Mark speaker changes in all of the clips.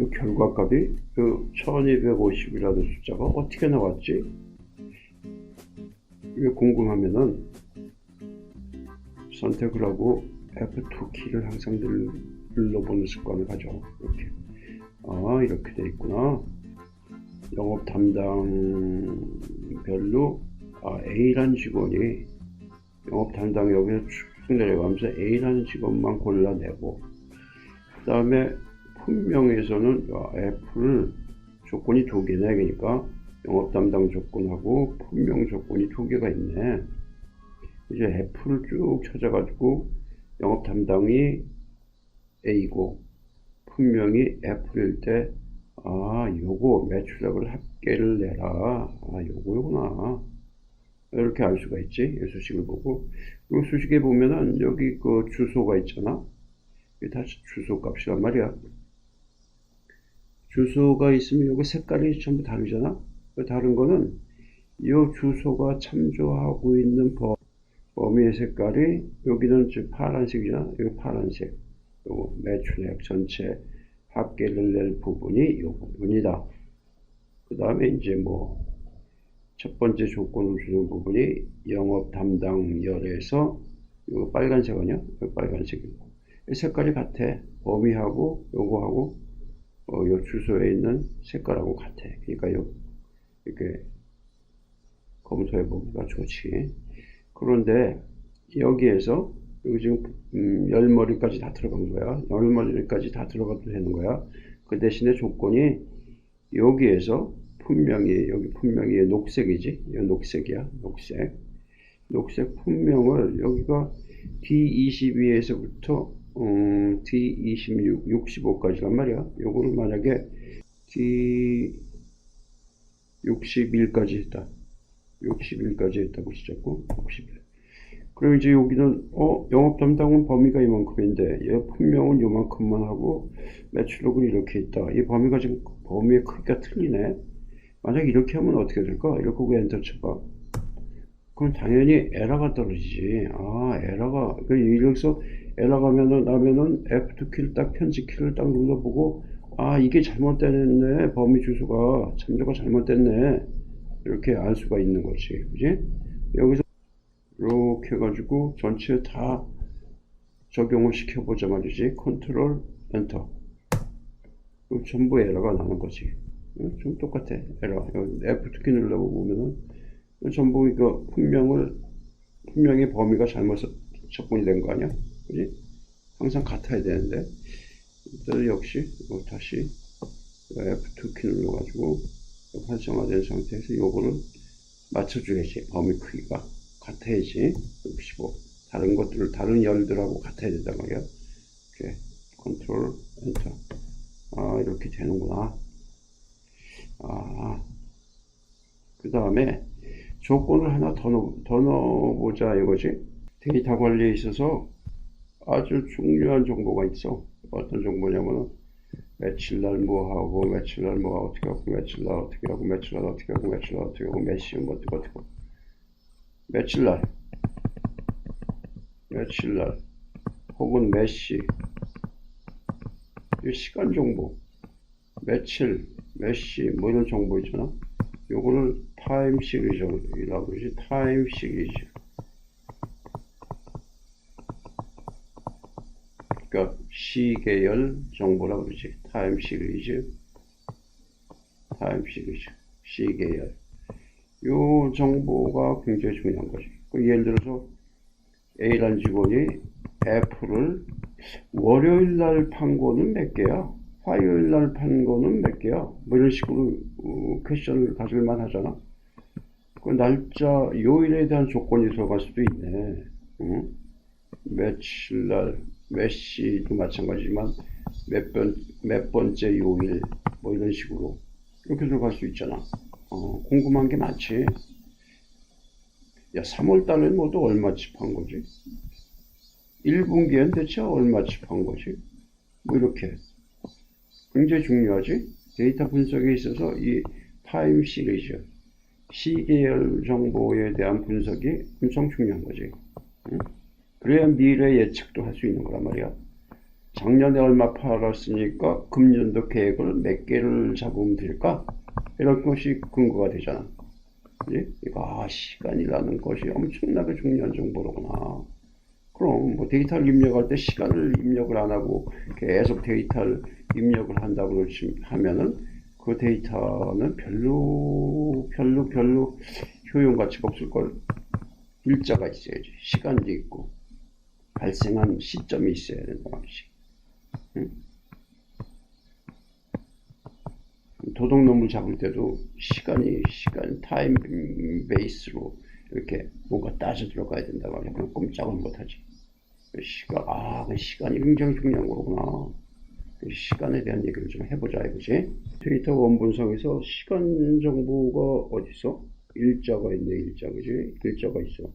Speaker 1: 이 결과값이 그 1250이라는 숫자가 어떻게 나왔지? 이게 궁금하면은 선택을 하고 F2 키를 항상 늘, 눌러보는 습관을 가져. 이렇게. 아, 이렇게 돼 있구나. 영업 담당별로 아, A라는 직원이 영업 담당 여기서 쭉 내려가면서 A라는 직원만 골라내고 그 다음에 품명에서는 아, F를 조건이 두 개네 그러니까 영업 담당 조건하고 품명 조건이 두 개가 있네 이제 F를 쭉 찾아가지고 영업 담당이 A고 품명이 F일 때 아, 요거 매출액을 합계를 내라. 아, 요거 요구나. 이렇게 알 수가 있지. 이 수식을 보고. 이 수식에 보면은 여기 그 주소가 있잖아. 이게 다 주소 값이란 말이야. 주소가 있으면 여기 색깔이 전부 다르잖아. 그 다른 거는 이 주소가 참조하고 있는 범, 범위의 색깔이 여기는 지금 파란색이잖아. 여기 파란색. 요거 매출액 전체 합계를 낼 부분이 이 부분이다. 그 다음에 이제 뭐, 첫 번째 조건을 주는 부분이 영업 담당 열에서 이거 빨간색 아니야? 빨간색이고. 이 색깔이 같아. 범위하고 요거하고 어, 요 주소에 있는 색깔하고 같아. 그러니까 요, 이렇게 검토해 보기가 좋지. 그런데 여기에서 여기 지금 음, 열머리까지 다 들어간 거야. 열머리까지 다 들어가도 되는 거야. 그 대신에 조건이 여기에서 분명히 여기 분명히 녹색이지. 이 녹색이야. 녹색. 녹색 분명을 여기가 D22에서부터 음, D26, 65까지란 말이야. 요거를 만약에 D61까지 했다. 61까지 했다고 시작고 61. 그리고 이제 여기는 어 영업 담당은 범위가 이만큼인데 얘 분명은 요만큼만 하고 매출록은 이렇게 있다. 이 범위가 지금 범위의 크기가 틀리네. 만약 이렇게 하면 어떻게 될까? 이렇게 하고 엔터 쳐봐. 그럼 당연히 에러가 떨어지지. 아 에러가 그 여기서 에러가 하면은 나면은 F2 키를 딱 편집 키를 딱 눌러보고 아 이게 잘못됐네 범위 주소가 참조가 잘못됐네 이렇게 알 수가 있는 거지. 그지? 여기서 이렇게 해가지고 전체 다 적용을 시켜보자 말이지. 컨트롤 엔터. 그 전부 에러가 나는 거지. 응? 좀 똑같아. 에러. F2 키 눌러보면은 전부 이거 분명을 분명히 범위가 잘못 접근이 된 거 아니야? 그지? 항상 같아야 되는데. 또 역시 뭐 다시 F2 키 눌러가지고 활성화된 상태에서 요거를 맞춰줘야지. 범위 크기가. 같아야지 65 다른 것들 다른 열들하고 같아야 된단 말이야 이렇게 컨트롤 엔터 아 이렇게 되는구나 아그 다음에 조건을 하나 더 넣어보자 이거지 데이터 관리에 있어서 아주 중요한 정보가 있어. 어떤 정보냐면은 며칠 날 뭐하고 며칠 날 뭐 어떻게 하고 며칠 날 어떻게 하고 며칠 날 어떻게 하고 며칠 날 어떻게 하고 몇 시에 뭐 어떻게 하고. 며칠 날, 며칠 날, 혹은 몇 시, 이 시간 정보, 며칠, 몇 시, 뭐 이런 정보 있잖아. 요거를 타임 시리즈라고 그러지, 타임 시리즈. 그러니까 시계열 정보라고 그러지, 타임 시리즈, 타임 시리즈, 시계열. 요 정보가 굉장히 중요한 거지. 그 예를 들어서 A라는 직원이 F를 월요일 날 판 거는 몇 개야? 화요일 날 판 거는 몇 개야? 뭐 이런 식으로 어, 퀘션을 가질만 하잖아. 그 날짜, 요일에 대한 조건이 들어갈 수도 있네. 응? 며칠 날, 몇 시도 마찬가지지만 몇 번, 몇 번째 요일, 뭐 이런 식으로 이렇게 들어갈 수 있잖아. 어, 궁금한 게 많지. 야, 3월 달엔 뭐또 얼마치 판 거지? 1분기엔 대체 얼마치 판 거지? 뭐 이렇게. 굉장히 중요하지? 데이터 분석에 있어서 이 타임 시리즈, 시계열 정보에 대한 분석이 엄청 중요한 거지. 응? 그래야 미래 예측도 할 수 있는 거란 말이야. 작년에 얼마 팔았으니까 금년도 계획을 몇 개를 잡으면 될까? 이런 것이 근거가 되잖아. 예? 이거 아, 시간이라는 것이 엄청나게 중요한 정보로구나. 그럼 뭐 데이터를 입력할 때 시간을 입력을 안 하고 계속 데이터를 입력을 한다고 하면은 그 데이터는 별로 별로 별로 효용 가치가 없을 걸. 일자가 있어야지. 시간도 있고 발생한 시점이 있어야 된다 말이지. 응? 도덕놈을 잡을 때도 시간이 시간 타임 베이스로 이렇게 뭔가 따져 들어가야 된다 말이야. 그럼 꼼짝을 못하지. 시간 아, 그 시간이 굉장히 중요한 거구나. 그 시간에 대한 얘기를 좀 해보자 이거지. 데이터 원본상에서 시간 정보가 어디 있어? 일자가 있네, 일자, 그지? 일자가 있어.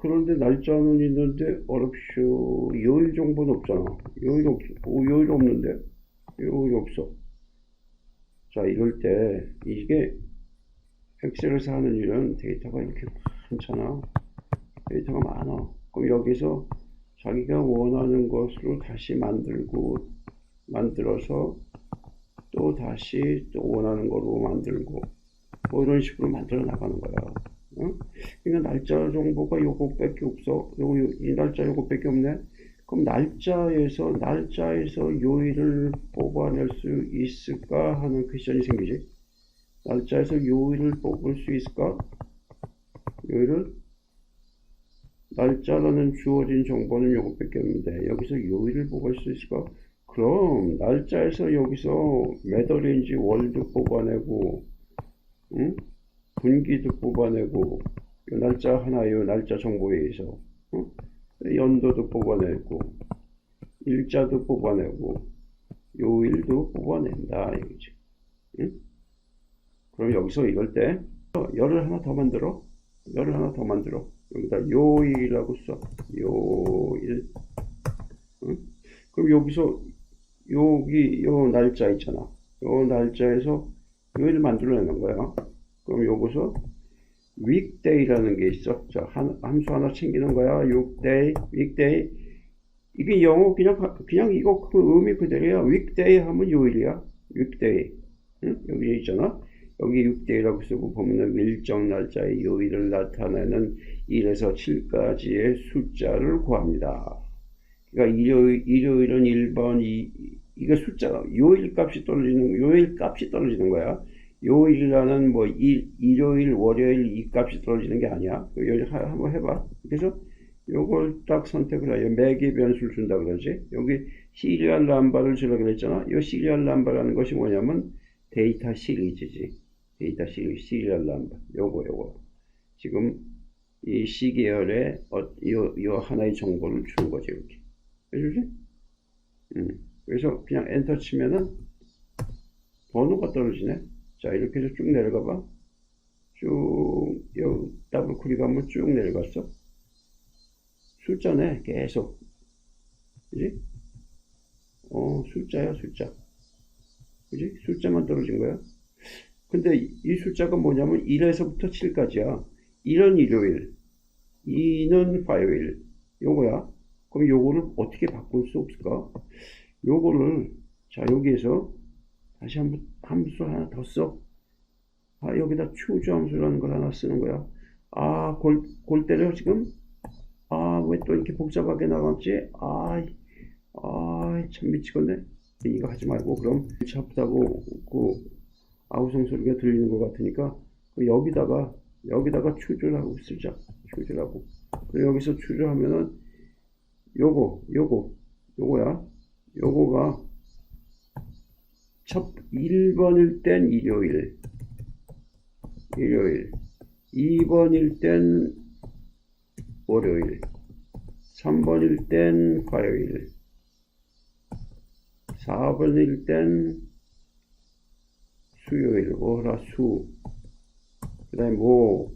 Speaker 1: 그런데 날짜는 있는데 어렵쇼. 요일 정보는 없잖아. 요일 없, 오, 요일 없는데? 요일 없어. 자, 이럴 때, 이게, 엑셀에서 하는 일은 데이터가 이렇게 많잖아. 데이터가 많아. 그럼 여기서 자기가 원하는 것으로 다시 만들고, 만들어서 또 다시 또 원하는 거로 만들고, 뭐 이런 식으로 만들어 나가는 거야. 응? 그러니까 날짜 정보가 요것밖에 없어. 요, 요- 이 날짜 요것밖에 없네. 그럼 날짜에서 날짜에서 요일을 뽑아낼 수 있을까 하는 퀘션이 생기지. 날짜에서 요일을 뽑을 수 있을까? 요일을 날짜라는 주어진 정보는 요것밖에 없는데 여기서 요일을 뽑을 수 있을까? 그럼 날짜에서 여기서 매달인지 월도 뽑아내고 응? 분기도 뽑아내고 요 날짜 하나 요 날짜 정보에 의해서 응? 연도도 뽑아내고 일자도 뽑아내고 요일도 뽑아낸다 이거지. 응? 그럼 여기서 이럴 때 열을 하나 더 만들어 열을 하나 더 만들어 여기다 요일이라고 써 요일 응? 그럼 여기서 여기 요 날짜 있잖아 요 날짜에서 요일을 만들어내는 거야 그럼 여기서 weekday라는 게 있어. 자, 한, 함수 하나 챙기는 거야. weekday, weekday. 이게 영어 그냥, 가- 그냥 이거 그 의미 그대로야. weekday 하면 요일이야. weekday. 응? 여기 있잖아. 여기 weekday라고 쓰고 보면은 일정 날짜의 요일을 나타내는 1에서 7까지의 숫자를 구합니다. 그러니까 일요일, 일요일은 1번, 이, 이게 숫자가, 요일 값이 떨어지는, 요일 값이 떨어지는 거야. 요일이라는 뭐 일, 일요일, 월요일 이 값이 떨어지는 게 아니야. 그 여기 하- 한번 해봐. 그래서 요걸 딱 선택을 해. 매개 변수를 준다 그러지. 여기 시리얼 남바를 주라 그랬잖아. 이 시리얼 남바라는 것이 뭐냐면 데이터 시리즈지. 데이터 시리즈, 시리얼 남바. 요거 요거. 지금 이 시계열에 어, 요, 요 하나의 정보를 주는 거지 이렇게. 해주지? 음. 그래서 그냥 엔터 치면은 번호가 떨어지네. 자, 이렇게 해서 쭉 내려가 봐. 쭉, 여기 더블 클릭하면 쭉 내려갔어. 숫자네, 계속. 그지? 어, 숫자야, 숫자. 그지? 숫자만 떨어진 거야. 근데 이 숫자가 뭐냐면 1에서부터 7까지야. 1은 일요일, 2는 화요일. 요거야. 그럼 요거를 어떻게 바꿀 수 없을까? 요거를, 자, 여기에서 다시 한번 함수 하나 더 써. 아, 여기다 추주 함수라는 걸 하나 쓰는 거야. 아, 골, 골 때려, 지금? 아, 왜 또 이렇게 복잡하게 나갔지? 아, 아, 참 미치겠네. 이거 하지 말고, 그럼, 잡다고, 그, 아우성 소리가 들리는 것 같으니까, 그 여기다가, 여기다가 추주라고 쓰자. 추주라고. 그리고 여기서 추주하면은, 요거, 요거, 요거야. 요거가, 첫 1번일 땐 일요일, 일요일. 2번일 땐 월요일. 3번일 땐 화요일. 4번일 땐 수요일, 월화, 수. 그 다음에 목,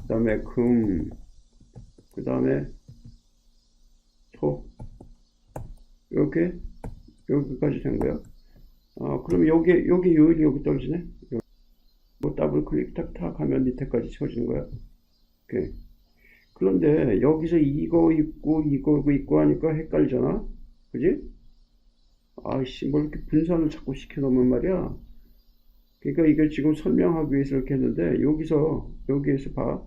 Speaker 1: 그 다음에 금, 그 다음에 토. 이렇게, 여기까지 된 거야. 아, 그럼 여기, 여기 요일이 여기 떨어지네? 뭐 더블 클릭 탁탁 하면 밑에까지 채워지는 거야. 오케이. 그런데 여기서 이거 있고 이거 있고 하니까 헷갈리잖아. 그지? 아이씨, 뭐 이렇게 분산을 자꾸 시켜놓으면 말이야. 그러니까 이걸 지금 설명하기 위해서 이렇게 했는데, 여기서, 여기에서 봐.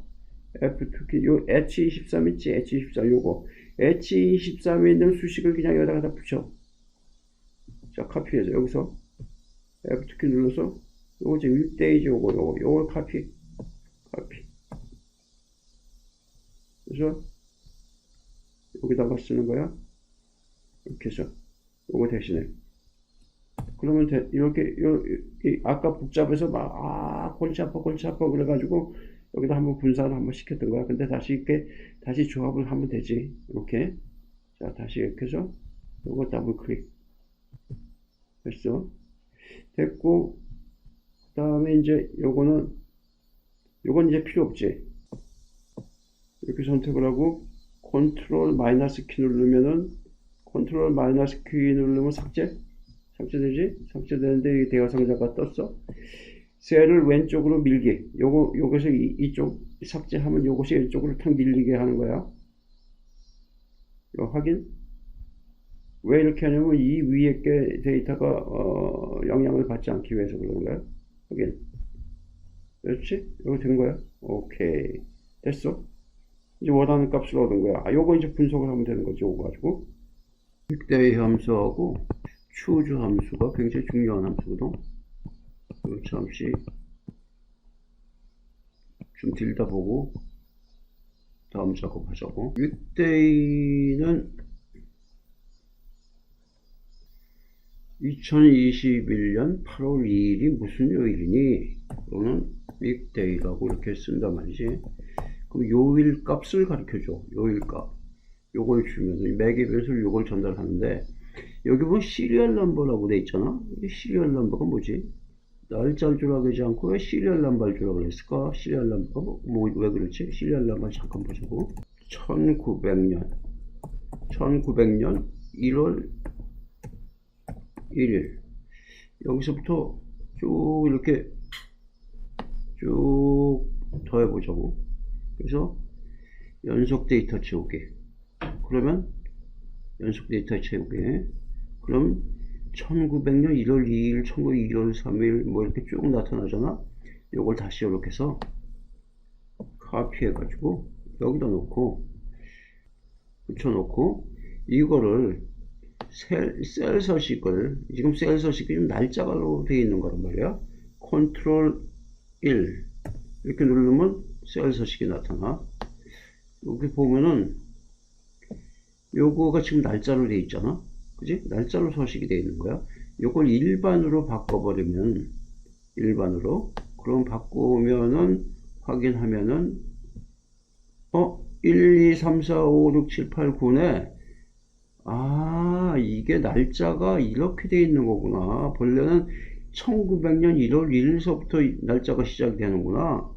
Speaker 1: F2키, 요 H23 있지? H24 요거. H23에 있는 수식을 그냥 여기다가 다 붙여. 자, 카피해서 여기서 F2키 눌러서 요거 지금 6데이지 요거, 요거, 요걸 카피. 카피. 그래서 여기다가 쓰는 거야. 이렇게 해서 요거 대신에. 그러면 돼, 이렇게, 요, 이, 아까 복잡해서 막, 아, 골치 아파, 골치 아파, 그래가지고, 여기다 한번 분산을 한번 시켰던 거야. 근데 다시 이렇게, 다시 조합을 하면 되지. 이렇게. 자, 다시 이렇게 해서, 요거 더블 클릭. 됐어. 됐고, 그 다음에 이제 요거는, 요건 이제 필요 없지. 이렇게 선택을 하고, 컨트롤 마이너스 키 누르면은, 컨트롤 마이너스 키 누르면 삭제? 삭제되지? 삭제되는데 이 대화 상자가 떴어. 셀을 왼쪽으로 밀기. 요거, 요것을 이, 이쪽 삭제하면 요것이 왼쪽으로 탁 밀리게 하는 거야. 요 확인. 왜 이렇게 하냐면 이 위에 게 데이터가 어, 영향을 받지 않기 위해서 거야. 확인. 그렇지? 이거 된 거야? 오케이. 됐어. 이제 원하는 값을 얻은 거야. 아, 요거 이제 분석을 하면 되는 거지. 요거 가지고. 빅데이 함수하고 추주 함수가 굉장히 중요한 함수거든. 이거 잠시 좀 들다 보고 다음 작업하자고. 빅데이는 2021년 8월 2일이 무슨 요일이니? 또는 빅데이라고 이렇게 쓴단 말이지. 그럼 요일 값을 가르쳐 줘. 요일 값. 요걸 주면 매개 변수를 요걸 전달하는데 여기 보면 시리얼 넘버라고 돼 있잖아. 이 시리얼 넘버가 뭐지? 날짜를 주라 그러지 않고 왜 시리얼 넘버를 주라 그랬을까? 시리얼 넘버 뭐 왜 그렇지? 시리얼 넘버 잠깐 보자고. 1900년 1900년 1월 1일 여기서부터 쭉 이렇게 쭉 더해보자고. 그래서 연속 데이터 채우기. 그러면 연속 데이터 채우기. 그럼 1900년 1월 2일, 1900년 1월 3일 뭐 이렇게 쭉 나타나잖아. 요걸 다시 이렇게 해서 카피해 가지고 여기다 놓고 붙여 놓고 이거를 셀, 셀 서식을 지금 셀 서식이 좀 날짜로 되어 있는 거란 말이야. 컨트롤 1 이렇게 누르면 셀 서식이 나타나. 여기 보면은 요거가 지금 날짜로 되어 있잖아. 그지? 날짜로 서식이 되어 있는 거야. 요걸 일반으로 바꿔버리면 일반으로 그럼 바꾸면은 확인하면은 어 1, 2, 3, 4, 5, 6, 7, 8, 9네 아 이게 날짜가 이렇게 되어 있는 거구나 본래는 1900년 1월 1일서부터 날짜가 시작이 되는구나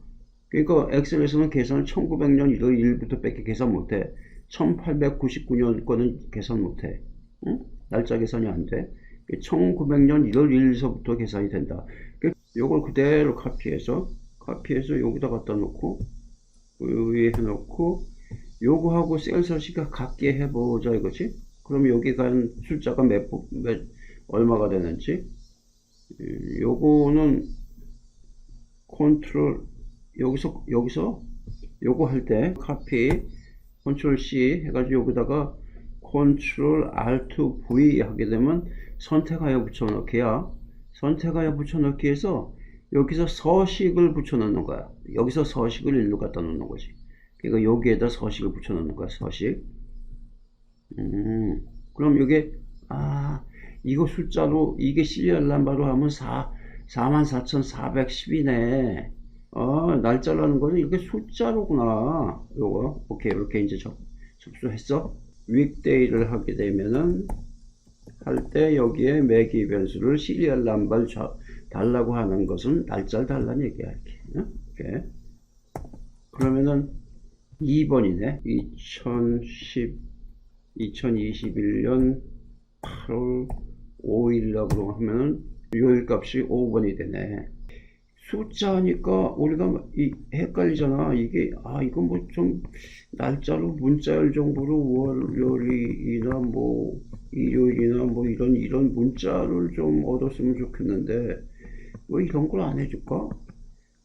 Speaker 1: 그러니까 엑셀에서는 계산을 1900년 1월 1일부터 밖에 계산 못해 1899년 거는 계산 못해 응? 날짜 계산이 안 돼. 1900년 1월 1일서부터 계산이 된다. 요걸 그대로 카피해서 카피해서 여기다 갖다 놓고 위에 해놓고 요거하고 셀 서식과 같게 해보자 이거지. 그럼 여기 간 숫자가 몇, 몇 얼마가 되는지 요거는 컨트롤 여기서 여기서 요거 할 때 카피 컨트롤 C 해가지고 여기다가 컨트롤 Alt V 하게 되면 선택하여 붙여넣기야. 선택하여 붙여넣기 해서 여기서 서식을 붙여넣는 거야. 여기서 서식을 일로 갖다 놓는 거지. 그러니까 여기에다 서식을 붙여넣는 거야. 서식. 음, 그럼 이게 아 이거 숫자로 이게 시리얼 넘버로 하면 4 44,410이네. 어, 날짜라는 거는 이게 숫자로구나. 요거 오케이 이렇게 이제 접, 접수했어. 윅데이를 하게 되면은 할 때 여기에 매기 변수를 시리얼 넘버를 달라고 하는 것은 날짜를 달라는 얘기야 이렇게. 이렇게. 그러면은 2번이네 2010 2021년 8월 5일이라고 하면은 요일 값이 5번이 되네 숫자니까 우리가 이 헷갈리잖아. 이게 아 이건 뭐 좀 날짜로 문자열 정도로 월요일이나 뭐 일요일이나 뭐 이런 이런 문자를 좀 얻었으면 좋겠는데 왜 이런 걸 안 해줄까?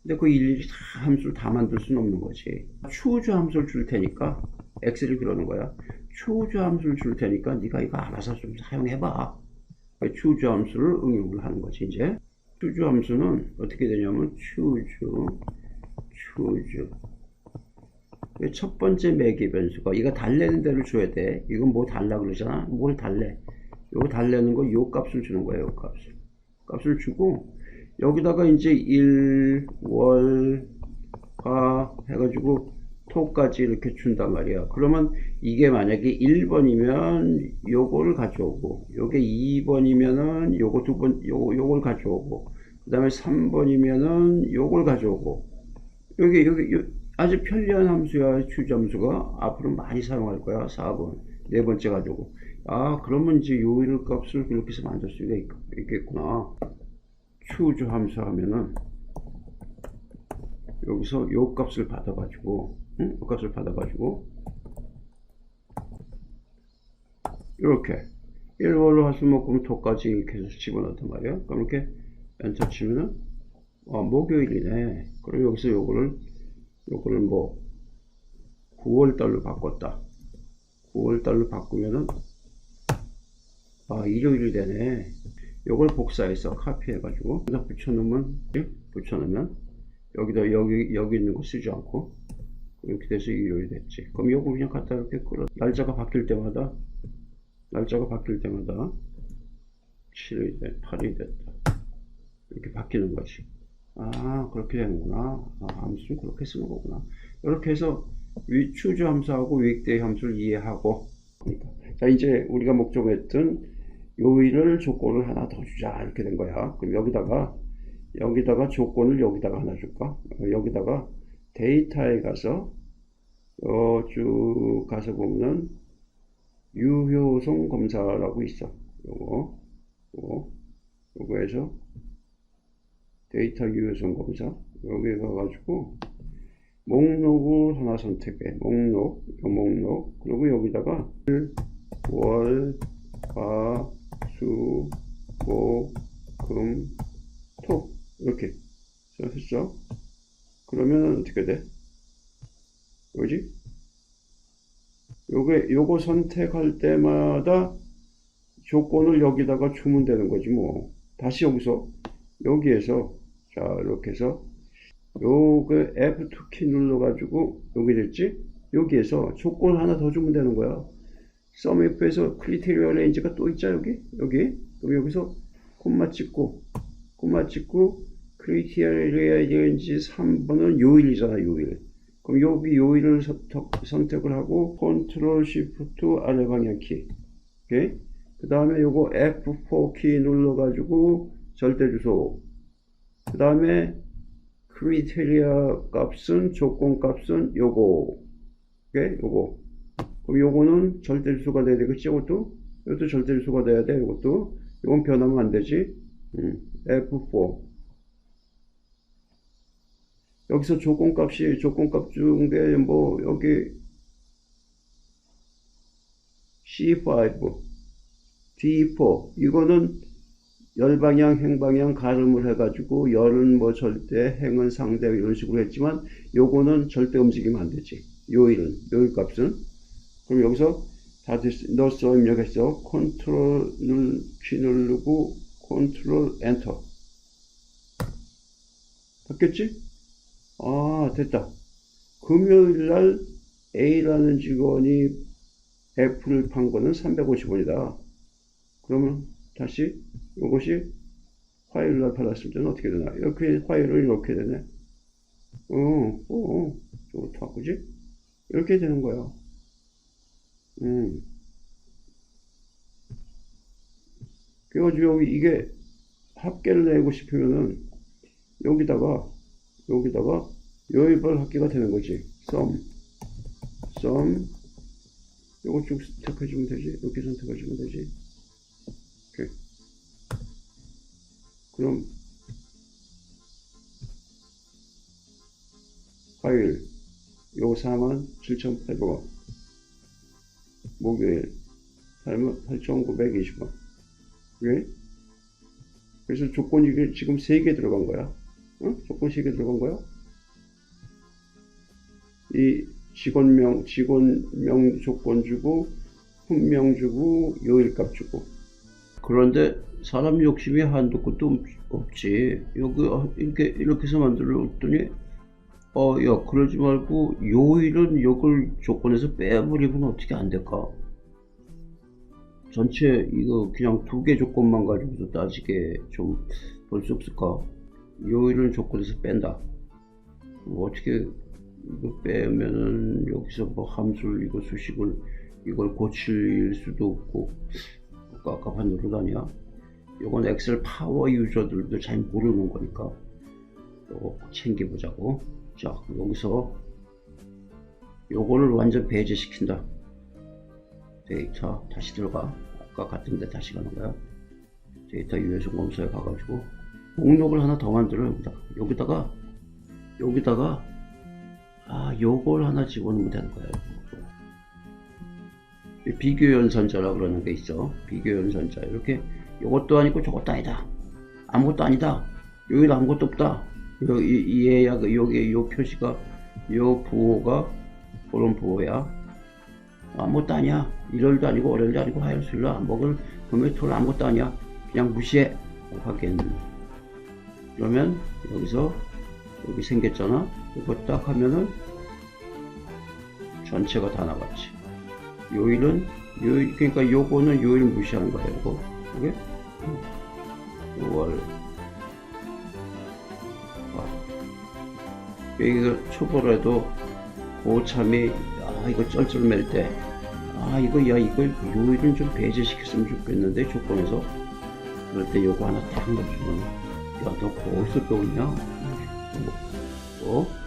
Speaker 1: 근데 그 일일이 다 함수를 다 만들 수는 없는 거지. 추주 함수를 줄 테니까 x를 그러는 거야. 추주 함수를 줄 테니까 네가 이거 알아서 좀 사용해봐. 추주 함수를 응용을 하는 거지 이제. 추주 함수는 어떻게 되냐면 추주 추주 첫 번째 매개 변수가 이거 달래는 대로 줘야 돼. 이건 뭐 달라 그러잖아. 뭘 달래? 요거 달래는 거 요 값을 주는 거예요. 요 값을. 값을 주고 여기다가 이제 1, 월, 화 해가지고 토까지 이렇게 준단 말이야. 그러면 이게 만약에 1번이면 요거를 가져오고 요게 2번이면은 요거 두 번, 요, 요걸 가져오고 그 다음에 3번이면은 요걸 가져오고. 여기 여기 요- 아주 편리한 함수야 추점수가. 앞으로 많이 사용할 거야 4번. 네 번째 가지고. 아 그러면 이제 요일 값을 그렇게 해서 만들 수가 있, 있겠구나. 추주 함수 하면은 여기서 요 값을 받아가지고 응? 요 값을 받아가지고. 이렇게. 1월로 할수 먹으면 토까지 이렇게 해서 집어넣단 말이야. 그럼 이렇게 엔터 치면은 어, 목요일이네. 그럼 여기서 요거를 요거를 뭐 9월 달로 바꿨다. 9월 달로 바꾸면은 아 일요일이 되네. 요걸 복사해서 카피해 가지고 여기다 붙여놓으면 예? 붙여놓으면 여기다 여기 여기 있는 거 쓰지 않고 이렇게 돼서 일요일이 됐지. 그럼 요거 그냥 갖다 이렇게 끌어. 날짜가 바뀔 때마다 날짜가 바뀔 때마다 7이 돼 8이 됐다. 이렇게 바뀌는 거지. 아 그렇게 되는구나. 아, 함수는 그렇게 쓰는 거구나. 이렇게 해서 위 추주 함수하고 윅데이 함수를 이해하고 그러니까. 자 이제 우리가 목적했던 요일을 조건을 하나 더 주자. 이렇게 된 거야. 그럼 여기다가 여기다가 조건을 여기다가 하나 줄까? 어, 여기다가 데이터에 가서 어, 쭉 가서 보면은 유효성 검사라고 있어. 요거 요거 요거에서 데이터 유효성 검사. 여기 가가지고 목록을 하나 선택해. 목록 요 목록. 그리고 여기다가 일, 월, 화, 수, 목, 금, 토. 이렇게 자, 했죠 그러면 어떻게 돼? 뭐지? 요게 요거 선택할 때마다 조건을 여기다가 주면 되는 거지 뭐. 다시 여기서 여기에서 자 이렇게 해서 요거 F2 키 눌러 가지고 여기 됐지? 여기에서 조건 하나 더 주면 되는 거야. if에서 criteria range가 또 있자 여기? 여기? 그럼 여기서 콤마 찍고 콤마 찍고 criteria range 3번은 요일이잖아 요일. 그럼 여기 요일을 선택- 선택 을 하고 컨트롤 시프트 아래 방향 키. 오케이? 그 다음에 요거 F4 키 눌러 가지고 절대 주소. 그 다음에 크리테리아 값은 조건 값은 요거. 오케이? 요거. 그럼 요거는 절대 주소가 돼야 되겠지 이것도? 이것도 절대 주소가 돼야 돼 이것도. 이건 변하면 안 되지. 음, F4 여기서 조건 값이 조건 값 중에 뭐 여기 C5 D4 이거는 열방향, 행방향 가름을 해가지고 열은 뭐 절대, 행은 상대 이런 식으로 했지만 요거는 절대 움직이면 안 되지. 요일은 요일 값은 그럼 여기서 다 됐, 넣었어 입력했어. 컨트롤 눌, 키 누르고 컨트롤 엔터 바뀌었지? 아 됐다. 금요일 날 A라는 직원이 F를 판 거는 350원이다. 그러면 다시 이것이 화요일 날 받았을 때는 어떻게 되나? 이렇게 화요일은 이렇게 되네. 어, 어, 어. 저거 바꾸지? 이렇게 되는 거야. 음. 그래가지고 여기 이게 합계를 내고 싶으면은 여기다가 여기다가 요일별 합계가 되는 거지. sum, sum. 요거 쭉 선택해주면 되지. 이렇게 선택해주면 되지. 그럼 화요일 요거 47,800원 목요일 8,920원 그게 그래서 조건이 지금 3개 들어간 거야 응? 조건 3개 들어간 거야 이 직원명 직원명 조건 주고 품명 주고 요일값 주고 그런데 사람 욕심이 한도 끝도 없- 없지 여기 어, 이렇게 이렇게 해서 만들었더니 어, 야, 그러지 말고, 요일은 요걸 조건에서 빼버리면 어떻게 안 될까? 전체, 이거 그냥 두 개 조건만 가지고도 따지게 좀 볼 수 없을까? 요일은 조건에서 뺀다. 뭐 어떻게, 이거 빼면은 여기서 뭐 함수를, 이거 수식을, 이걸 고칠 수도 없고, 깝깝한 노릇 아니야? 요건 엑셀 파워 유저들도 잘 모르는 거니까, 요거 꼭 챙겨보자고. 자, 여기서 요거를 완전 배제시킨다. 데이터 다시 들어가. 아까 같은데 다시 가는 거야. 데이터 유해성 검사에 가가지고 목록을 하나 더 만들어 여기다가 여기다가 여기다가 아 요걸 하나 집어넣으면 되는. 이 비교 연산자라 그러는 게 있어. 비교 연산자 이렇게 요것도 아니고 저것도 아니다. 아무것도 아니다. 여기도 아무것도 없다. 요, 이, 이 얘야, 그 여기 요 표시가, 요 부호가, 그런 부호야. 아무것도 아니야. 일월도 아니고, 월요일도 아니고, 화요일, 수요일, 안 먹을, 금요일, 토요일 아무것도 아니야. 그냥 무시해. 하긴. 그러면, 여기서, 여기 생겼잖아. 이거 딱 하면은, 전체가 다 나갔지. 요일은, 요일, 그러니까 요거는 요일 무시하는 거예요, 이거. 이게? 5월, 여기가 초보라도 고참이 아 이거 쩔쩔맬 때 아 이거 야 이거 요일은 좀 배제시켰으면 좋겠는데 조건에서 그럴 때 요거 하나 딱 넣어주면 야너 거기서 배웠냐? 어?